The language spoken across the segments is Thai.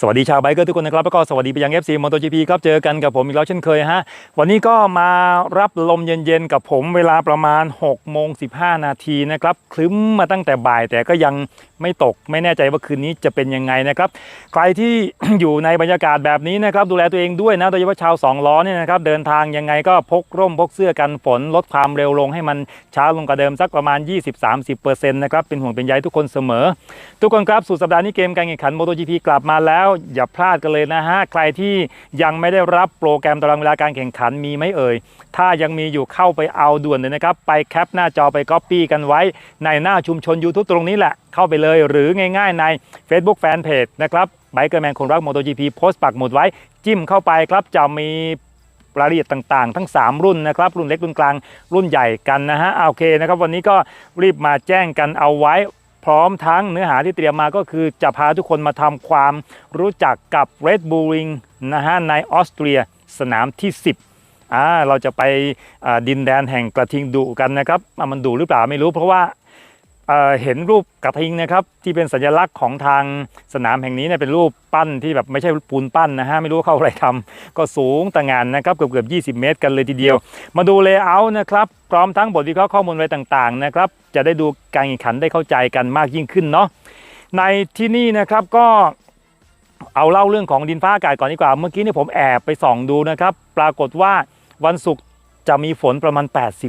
สวัสดีชาวไบเกอร์ทุกคนนะครับแล้วก็สวัสดีไปยัง FC MotoGP ครับเจอกันกับผมอีกแล้วเช่นเคยฮะวันนี้ก็มารับลมเย็นๆ กับผมเวลาประมาณ6โมง15 นาทีนะครับคลึ้มมาตั้งแต่บ่ายแต่ก็ยังไม่ตกไม่แน่ใจว่าคืนนี้จะเป็นยังไงนะครับใครที่อยู่ในบรรยากาศแบบนี้นะครับดูแลตัวเองด้วยนะโดยเฉพาะชาวสองล้อเนี่ยนะครับเดินทางยังไงก็พกร่มพกเสื้อกันฝนลดความเร็วลงให้มันช้าลงกว่าเดิมสักประมาณ 20-30%นะครับเป็นห่วงเป็นใยทุกคนเสมอ ทุกคนครับสุดสัปดาห์นี้เกมการแข่งขัน MotoGP กลับมาแล้วอย่าพลาดกันเลยนะฮะ ใครที่ยังไม่ได้รับโปรแกรมตารางเวลาการแข่งขันมีไหมเอ่ย ถ้ายังมีอยู่เข้าไปเอาด่วนเลยนะครับ ไปแคปหน้าจอไปก๊อปปี้กันไว้ ในหน้าชุมชน YouTube ตรงนี้แหละ เข้าไปเลยหรือง่ายๆใน Facebook Fanpage นะครับไบเกอร์แมนคนรัก MotoGP โพสต์ปักหมุดไว้จิ้มเข้าไปครับจะมีรายละเอียดต่างๆ ทั้ง 3 รุ่นนะครับ รุ่นเล็กรุ่นกลางรุ่นใหญ่กันนะฮะโอเคนะครับ วันนี้ก็รีบมาแจ้งกันเอาไว้ พร้อมทั้งเนื้อหาที่เตรียมมาก็คือจะพาทุกคนมาทำความรู้จักกับ Red Bull Ring นะฮะในออสเตรียสนามที่ 10อ่าเราจะไปดินแดนแห่งกระทิงดุกันนะครับ มันดุหรือเปล่าไม่รู้เพราะว่า เห็นรูปกระทิงนะครับที่เป็นสัญลักษณ์ของทางสนามแห่งนี้เนี่ยเป็นรูปปั้นที่แบบไม่ใช่ปูนปั้นนะฮะไม่รู้เขาอาอะไรทำก็สูงต่างานนะครับเกือบเกือบ20 เมตรกันเลยทีเดียว มาดูเลเยอร์นะครับพร้อมทั้งบทวิเคราะห์ข้อมูลอะไรต่างๆนะครับจะได้ดูการแข่งขันได้เข้าใจกันมากยิ่งขึ้นเนาะในที่นี่นะครับก็เอาเล่าเรื่องของดินฟ้าอากาศก่อนดีกว่า เมื่อกี้เนี่ยผมแอบไปส่องดูนะครับ ปรากฏว่าวันศุกร์ จะมีฝนประมาณ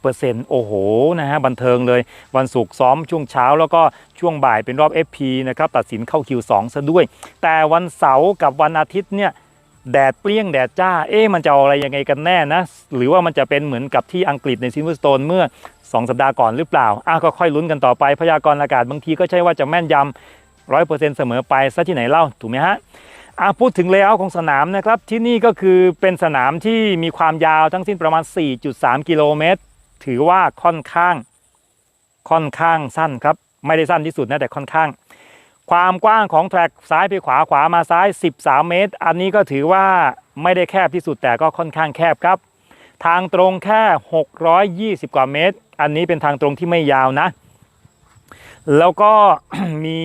80%โอ้โหนะฮะบันเทิงเลย วันศุกร์ซ้อมช่วงเช้า แล้วก็ช่วงบ่ายเป็นรอบ FP นะครับตัดสินเข้า Q2 ซะด้วย แต่วันเสาร์กับวันอาทิตย์เนี่ยแดดเปรี้ยงแดดจ้า เอ๊ะมันจะอะไรยังไงกันแน่นะ หรือว่ามันจะเป็นเหมือนกับที่อังกฤษในซินเวอร์สโตนเมื่อ 2 สัปดาห์ก่อนหรือเปล่าอะก็ค่อยลุ้นกันต่อไปพยากรณ์อากาศบางทีก็ใช่ว่าจะแม่นยำร้อยเปอร์เซ็นต์เสมอไปซะที่ไหนเล่าถูกไหมฮะ อะพูดถึงเลเยอร์ของสนามนะครับที่นี่ก็คือเป็นสนามที่มีความยาวทั้งสิ้นประมาณ 4.3 กิโลเมตร ถือว่าค่อนข้างค่อนข้างสั้นครับ ไม่ได้สั้นที่สุดนะแต่ค่อนข้าง ความกว้างของแทร็กซ้ายไปขวาขวามาซ้าย 13 เมตร อันนี้ก็ถือว่าไม่ได้แคบที่สุดแต่ก็ค่อนข้างแคบครับ ทางตรงแค่ 620 กว่าเมตร อันนี้เป็นทางตรงที่ไม่ยาวนะ แล้วก็มี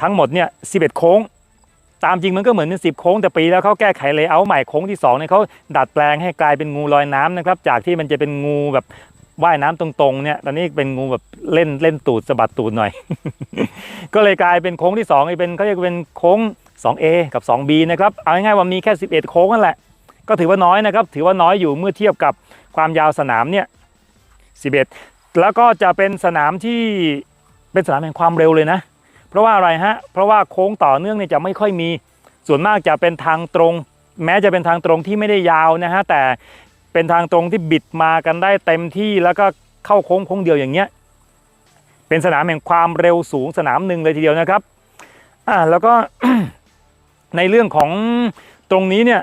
ทั้งหมดเนี่ย 11 โค้ง ตามจริงมันก็เหมือนเป็นสิบโค้งแต่ปีแล้วเขาแก้ไขเลเยอร์ใหม่โค้งที่2เนี่ยเขาดัดแปลงให้กลายเป็นงูลอยน้ำนะครับจากที่มันจะเป็นงูแบบว่ายน้ำตรงๆเนี่ยตอนนี้เป็นงูแบบเล่นเล่นตูดสะบัดตูดหน่อย ก็เลยกลายเป็นโค้งที่2เป็นเขาเรียกเป็นโค้ง 2A กับ 2B นะครับเอาง่ายๆว่ามีแค่ 11 โค้งนั่นแหละ ก็ถือว่าน้อยนะครับ ถือว่าน้อยอยู่เมื่อเทียบกับความยาวสนามเนี่ย 11 แล้วก็จะเป็นสนามที่เป็นสนามแห่งความเร็วเลยนะ เพราะว่าอะไรฮะ เพราะว่าโค้งต่อเนื่องเนี่ยจะไม่ค่อยมี ส่วนมากจะเป็นทางตรง แม้จะเป็นทางตรงที่ไม่ได้ยาวนะฮะแต่เป็นทางตรงที่บิดมากันได้เต็มที่แล้วก็เข้าโค้งโค้งเดียวอย่างเงี้ย เป็นสนามแห่งความเร็วสูงสนามหนึ่งเลยทีเดียวนะครับอ่าแล้วก็ในเรื่องของตรงนี้เนี่ย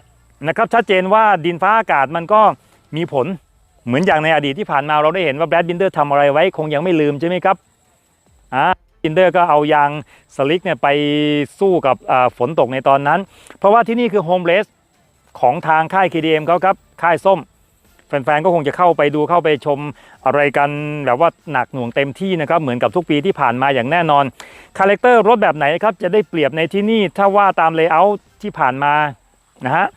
นะครับชัดเจนว่าดินฟ้าอากาศมันก็มีผลเหมือนอย่างในอดีตที่ผ่านมาเราได้เห็นว่าแบรดบินเดอร์ทำอะไรไว้คงยังไม่ลืมใช่ไหมครับ อินเดอร์ก็เอายางสลิกเนี่ยไปสู้กับฝนตกในตอนนั้น เพราะว่าที่นี่คือโฮมเลสของทางค่าย KDM เขาครับ ค่ายส้ม แฟนๆ ก็คงจะเข้าไปดูเข้าไปชมอะไรกันแบบว่าหนักหน่วงเต็มที่นะครับ เหมือนกับทุกปีที่ผ่านมาอย่างแน่นอน คาแรคเตอร์รถแบบไหนครับ จะได้เปรียบในที่นี่ถ้าว่าตามเลเยอร์ที่ผ่านมานะฮะ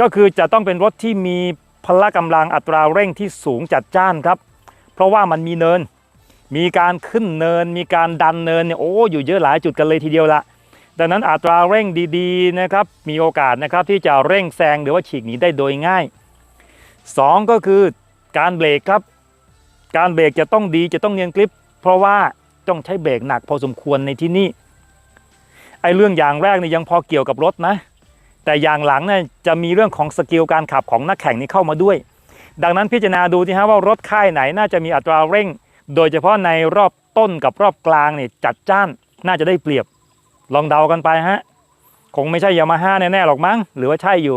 ก็คือจะต้องเป็นรถที่มีพละกำลังอัตราเร่งที่สูงจัดจ้านครับ เพราะว่ามันมีเนิน มีการขึ้นเนิน มีการดันเนินเนี่ยโอ้อยู่เยอะหลายจุดกันเลยทีเดียวละดังนั้นอัตราเร่งดีๆนะครับมีโอกาสนะครับที่จะเร่งแซงหรือว่าฉีกหนีได้โดยง่ายสองก็คือการเบรกครับ การเบรกจะต้องดีจะต้องเนียนกริป เพราะว่าต้องใช้เบรกหนักพอสมควรในที่นี่ไอ้เรื่องอย่างแรกเนี่ยยังพอเกี่ยวกับรถนะ แต่อย่างหลังเนี่ยจะมีเรื่องของสกิลการขับของนักแข่งนี้เข้ามาด้วย ดังนั้นพิจารณาดูที่ฮะว่ารถค่ายไหนน่าจะมีอัตราเร่ง โดยเฉพาะในรอบต้นกับรอบกลางเนี่ยจัดจ้านน่าจะได้เปรียบ ลองเดากันไปฮะ คงไม่ใช่ยามาฮ่าแน่ๆหรอกมั้ง หรือว่าใช่อยู่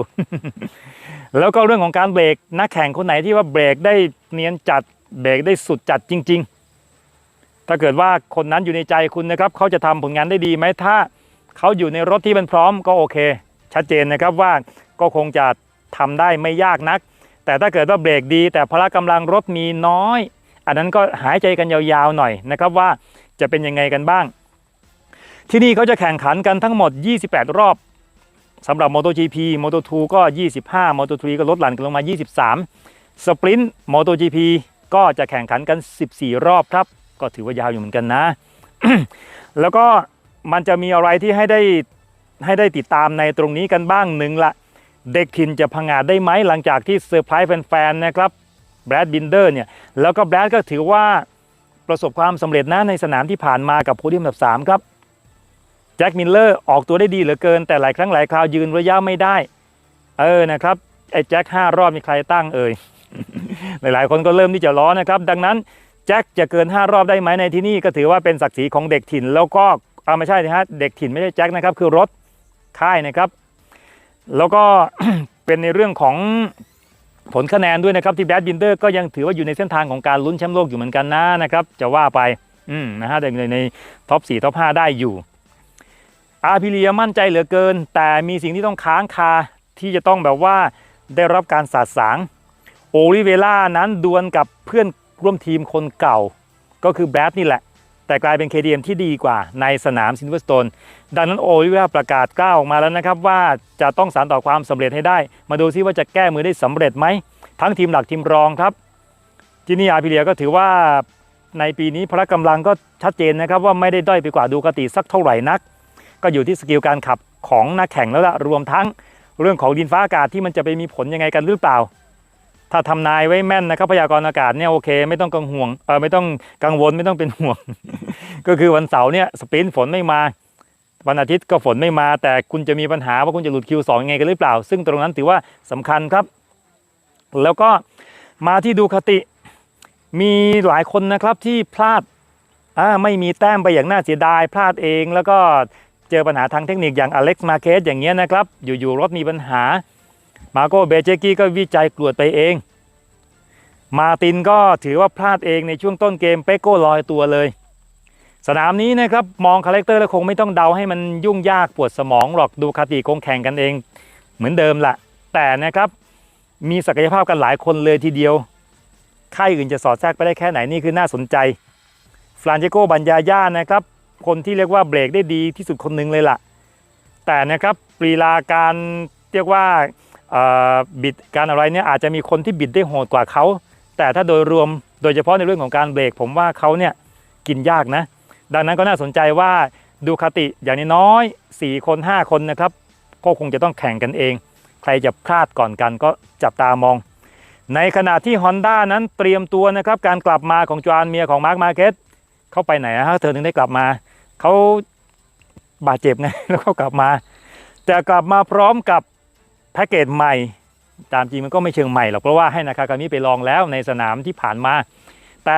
แล้วก็เรื่องของการเบรกนักแข่งคนไหนที่ว่าเบรกได้เนียนจัดเบรกได้สุดจัดจริง ๆ ถ้าเกิดว่าคนนั้นอยู่ในใจคุณนะครับเขาจะทำผลงานได้ดีไหมถ้าเขาอยู่ในรถที่มันพร้อมก็โอเค ชัดเจนนะครับว่าก็คงจะทำได้ไม่ยากนัก แต่ถ้าเกิดว่าเบรกดี แต่พละกำลังรถมีน้อย อันนั้นก็หายใจกันยาวๆหน่อยนะครับว่าจะเป็นยังไงกันบ้าง ที่นี่เขาจะแข่งขันกันทั้งหมด 28 รอบสำหรับ MotoGP Moto2 ก็ 25 Moto3 ก็ลดหลั่นกันลงมา 23สปรินต์ MotoGP ก็จะแข่งขันกัน 14 รอบครับ ก็ถือว่ายาวอยู่เหมือนกันนะ แล้วก็มันจะมีอะไรที่ให้ได้ให้ได้ติดตามในตรงนี้กันบ้างหนึ่งละ เด็กถิ่นจะพังงาดได้ไหมหลังจากที่เซอร์ไพรส์แฟนๆนะครับ แบรดบินเดอร์เนี่ยแล้วก็แบรดก็ถือว่าประสบความสำเร็จนะในสนามที่ผ่านมากับโพเดียมอันดับ 3 ครับแจ็คมิลเลอร์ออกตัวได้ดีเหลือเกิน แต่หลายครั้งหลายคราวยืนระยะไม่ได้ เออนะครับไอ้แจ็คห้ารอบมีใครตั้งเอ่ยหลายๆ คนก็เริ่มที่จะล้อนะครับ ดังนั้นแจ็คจะเกิน 5 รอบได้ไหมในที่นี่ก็ถือว่าเป็นศักดิ์ศรีของเด็กถิ่น แล้วก็เอาไม่ใช่นะฮะเด็กถิ่นไม่ใช่แจ็คนะครับคือรถค่ายนะครับ แล้วก็เป็นในเรื่องของ ผลคะแนนด้วยนะครับที่แบดบินเดอร์ก็ยังถือว่าอยู่ในเส้นทางของการลุ้นแชมป์โลกอยู่เหมือนกันนะนะครับ จะว่าไปอืมนะฮะในในท็อป4ท็อป5ได้อยู่ อาพิเลียมั่นใจเหลือเกิน แต่มีสิ่งที่ต้องค้างคาที่จะต้องแบบว่าได้รับการสาดสางโอลิเวล่านั้นดวลกับเพื่อนร่วมทีมคนเก่า ก็คือแบดนี่แหละ แต่กลายเป็น KTM ที่ดีกว่าในสนามซินเวอร์สโตนดังนั้นโอลิเวล่าประกาศกล้าวออกมาแล้วนะครับ ว่าจะต้องสานต่อความสำเร็จให้ได้ มาดูซิว่าจะแก้มือได้สำเร็จไหม ทั้งทีมหลักทีมรองครับที่นี่อาพิเลียก็ถือว่าในปีนี้พละกำลังก็ชัดเจนนะครับว่าไม่ได้ด้อยไปกว่าดูกติสักเท่าไหร่นัก ก็อยู่ที่สกิลการขับของนักแข่งแล้วละรวมทั้งเรื่องของดินฟ้าอากาศที่มันจะไปมีผลยังไงกันหรือเปล่า ถ้าทำนายไว้แม่นนะครับพยากรณ์อากาศเนี่ยโอเค ไม่ต้องกังห่วงเออไม่ต้องกังวลไม่ต้องเป็นห่วง ก็คือวันเสาร์เนี่ยสปรินต์ฝนไม่มาวันอาทิตย์ก็ฝนไม่มา แต่คุณจะมีปัญหาว่าคุณจะหลุด Q2 ยังไงกันหรือเปล่า ซึ่งตรงนั้นถือว่าสำคัญครับ แล้วก็มาที่ดูคติมีหลายคนนะครับที่พลาดอ่าไม่มีแต้มไปอย่างน่าเสียดายพลาดเอง แล้วก็เจอปัญหาทางเทคนิคอย่างอเล็กซ์มาเคสอย่างเงี้ยนะครับ อยู่ๆรถมีปัญหา มาโกเบเจกี้ก็วิจัยกลวดไปเอง มาตินก็ถือว่าพลาดเองในช่วงต้นเกมเปโก้ลอยตัวเลย สนามนี้นะครับมองคาแรคเตอร์แล้วคงไม่ต้องเดาให้มันยุ่งยากปวดสมองหรอกดูคาติคงแข่งกันเอง เหมือนเดิมละแต่นะครับมีศักยภาพกันหลายคนเลยทีเดียวค่ายอื่นจะสอดแทรกไปได้แค่ไหนนี่คือน่าสนใจ ฟรานเจโกบัญญาย่านะครับ คนที่เรียกว่าเบรกได้ดีที่สุดคนหนึ่งเลยล่ะ แต่นะครับปรีลาการเรียกว่า บิดการอะไรเนี่ยอาจจะมีคนที่บิดได้โหดกว่าเขา แต่ถ้าโดยรวมโดยเฉพาะในเรื่องของการเบรก ผมว่าเขาเนี่ยกินยากนะ ดังนั้นก็น่าสนใจว่าดูคาติอย่างน้อย4คน 5 คนนะครับก็คงจะต้องแข่งกันเอง ใครจะพลาดก่อนกันก็จับตามอง ในขณะที่ Honda นั้นเตรียมตัวนะครับการกลับมาของจานเมียของมาร์คมาเก็ตเขาไปไหนนะฮะเธอถึงได้กลับมาเขาบาดเจ็บไงแล้วเขากลับมา แต่กลับมาพร้อมกับ แพ็กเกจใหม่ ตามจริงมันก็ไม่เชิงใหม่หรอกเพราะว่าให้นาคากามิไปลองแล้วในสนามที่ผ่านมา แต่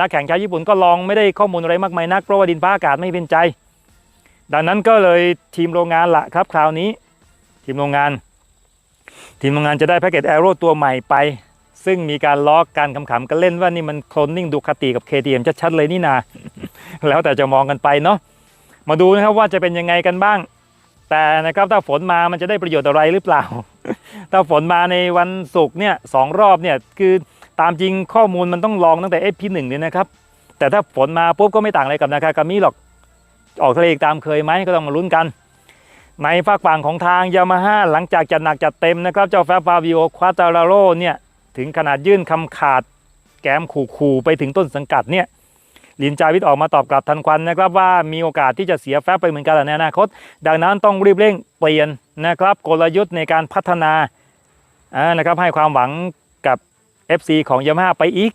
นักแข่งชาวญี่ปุ่นก็ลองไม่ได้ข้อมูลอะไรมากมายนักเพราะว่าดินฟ้าอากาศไม่เป็นใจ ดังนั้นก็เลยทีมโรงงานละครับคราวนี้ ทีมโรงงาน ทีมโรงงานจะได้แพ็กเกจแอโร่ตัวใหม่ไป ซึ่งมีการล้อการขำๆกันเล่นว่านี่มันโคลนนิ่งดูคาติกับ KTM ชัดๆเลยนี่นา แล้วแต่จะมองกันไปเนาะมาดูนะครับว่าจะเป็นยังไงกันบ้าง แต่นะครับถ้าฝนมามันจะได้ประโยชน์อะไรหรือเปล่า ถ้าฝนมาในวันศุกร์เนี่ยสองรอบเนี่ยคือตามจริงข้อมูลมันต้องลองตั้งแต่ FP1 เนี่ยนะครับ แต่ถ้าฝนมาปุ๊บก็ไม่ต่างอะไรกับนาคากามิหรอกออกทะเลตามเคยไหมก็ต้องมาลุ้นกัน ในฝากฝั่งของทางยามาฮ่าหลังจากจัดหนักจัดเต็มนะครับ เจ้าแฟบฟาวิโอควาตาราโรเนี่ยถึงขนาดยื่นคำขาดแกมขู่ๆไปถึงต้นสังกัดเนี่ย ลินจาวิทออกมาตอบกลับทันควันนะครับว่ามีโอกาสที่จะเสียแฟบไปเหมือนกันในอนาคต ดังนั้นต้องรีบเร่งเปลี่ยนนะครับกลยุทธ์ในการพัฒนานะครับให้ความหวังกับ FC ของยามาฮ่าไปอีก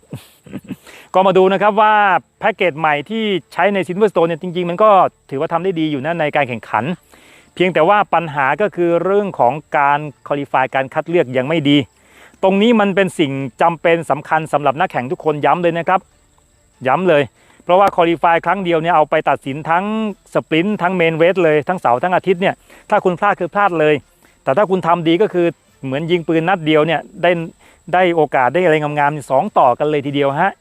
ก็มาดูนะครับว่าแพ็กเกจใหม่ที่ใช้ในซินเวอร์สโตนเนี่ยจริง ๆ มันก็ถือว่าทำได้ดีอยู่นะในการแข่งขัน เพียงแต่ว่าปัญหาก็คือเรื่องของการคอลี่ฟายการคัดเลือกยังไม่ดี ตรงนี้มันเป็นสิ่งจำเป็นสำคัญสำหรับนักแข่งทุกคนย้ำเลยนะครับ ย้ำเลย เพราะว่าคอลี่ฟายครั้งเดียวเนี่ยเอาไปตัดสินทั้งสปรินต์ทั้งเมนเวสเลยทั้งเสาร์ทั้งอาทิตย์เนี่ยถ้าคุณพลาดคือพลาดเลย แต่ถ้าคุณทำดีก็คือเหมือนยิงปืนนัดเดียวเนี่ยได้ได้โอกาสได้อะไรงามๆสองต่อกันเลยทีเดียวฮะ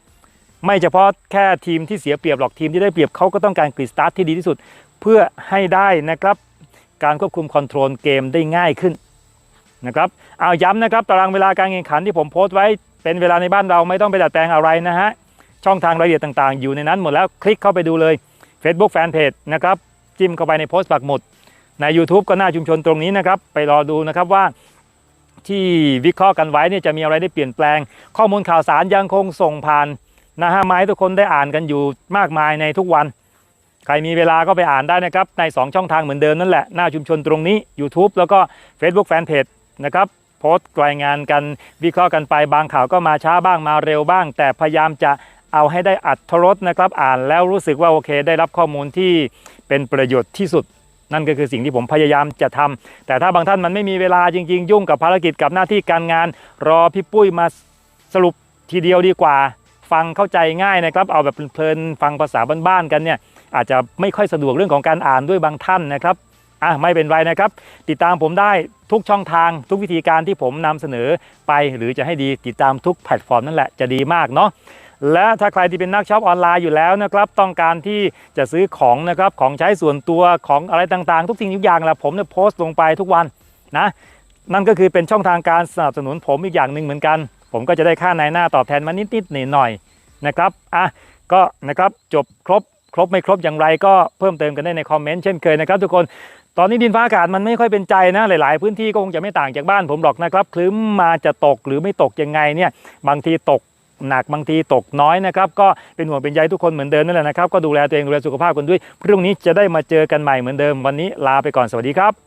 ไม่เฉพาะแค่ทีมที่เสียเปรียบหรอกทีมที่ได้เปรียบเขาก็ต้องการกรีดสตาร์ทที่ดีที่สุด เพื่อให้ได้นะครับการควบคุมคอนโทรลเกมได้ง่ายขึ้นนะครับเอาย้ำนะครับตารางเวลาการแข่งขันที่ผมโพสต์ไว้เป็นเวลาในบ้านเราไม่ต้องไปดัดแปลงอะไรนะฮะ ช่องทางรายละเอียดต่างๆ อยู่ในนั้นหมดแล้วคลิกเข้าไปดูเลย Facebook Fanpage นะครับจิ้มเข้าไปในโพสต์ปักหมุด ใน YouTube ก็หน้าชุมชนตรงนี้นะครับ ไปรอดูนะครับว่าที่วิเคราะห์กันไว้เนี่ยจะมีอะไรได้เปลี่ยนแปลง ข้อมูลข่าวสารยังคงส่งผ่านนะฮะไม้ทุกคนได้อ่านกันอยู่มากมายในทุกวัน ใครมีเวลาก็ไปอ่านได้นะครับ ใน 2 ช่องทางเหมือนเดิมนั่นแหละ หน้าชุมชนตรงนี้ YouTube แล้วก็ Facebook Fanpage นะครับโพสต์รายงานกันวิเคราะห์กันไปบางข่าวก็มาช้าบ้างมาเร็วบ้าง แต่พยายามจะ เอาให้ได้อัดทรสนะครับ อ่านแล้วรู้สึกว่าโอเค ได้รับข้อมูลที่เป็นประโยชน์ที่สุด นั่นก็คือสิ่งที่ผมพยายามจะทำแต่ถ้าบางท่านมันไม่มีเวลาจริง ๆ ยุ่งกับภารกิจกับหน้าที่การงาน รอพี่ปุ้ยมาสรุปทีเดียวดีกว่า ฟังเข้าใจง่ายนะครับ เอาแบบเพลินๆฟังภาษาบ้านๆกันเนี่ยอาจจะไม่ค่อยสะดวกเรื่องของการอ่านด้วยบางท่านนะครับอะไม่เป็นไรนะครับ ติดตามผมได้ทุกช่องทางทุกวิธีการที่ผมนำเสนอไป หรือจะให้ดีติดตามทุกแพลตฟอร์มนั่นแหละจะดีมากเนาะ และถ้าใครที่เป็นนักช็อปออนไลน์อยู่แล้วนะครับต้องการที่จะซื้อของนะครับของใช้ส่วนตัวของอะไรต่างๆ ทุกสิ่งทุกอย่างแหละผมเนี่ยโพสต์ลงไปทุกวันนะนั่นก็คือเป็นช่องทางการสนับสนุนผมอีกอย่างหนึ่งเหมือนกัน ผมก็จะได้ค่าในหน้าตอบแทนมานิดๆหน่อยๆนะครับอะก็นะครับจบครบครบไม่ครบอย่างไรก็เพิ่มเติมกันได้ในคอมเมนต์เช่นเคยนะครับทุกคนตอนนี้ดินฟ้าอากาศมันไม่ค่อยเป็นใจนะหลาย ๆ พื้นที่ก็คงจะไม่ต่างจากบ้านผมหรอกนะครับคลึ้มมาจะตกหรือไม่ตกยังไงเนี่ยบางทีตก หนักบางทีตกน้อยนะครับ ก็เป็นห่วงเป็นใยทุกคนเหมือนเดิมนั่นแหละนะครับ ก็ดูแลตัวเองดูแลสุขภาพกันด้วย พรุ่งนี้จะได้มาเจอกันใหม่เหมือนเดิมวันนี้ลาไปก่อนสวัสดีครับ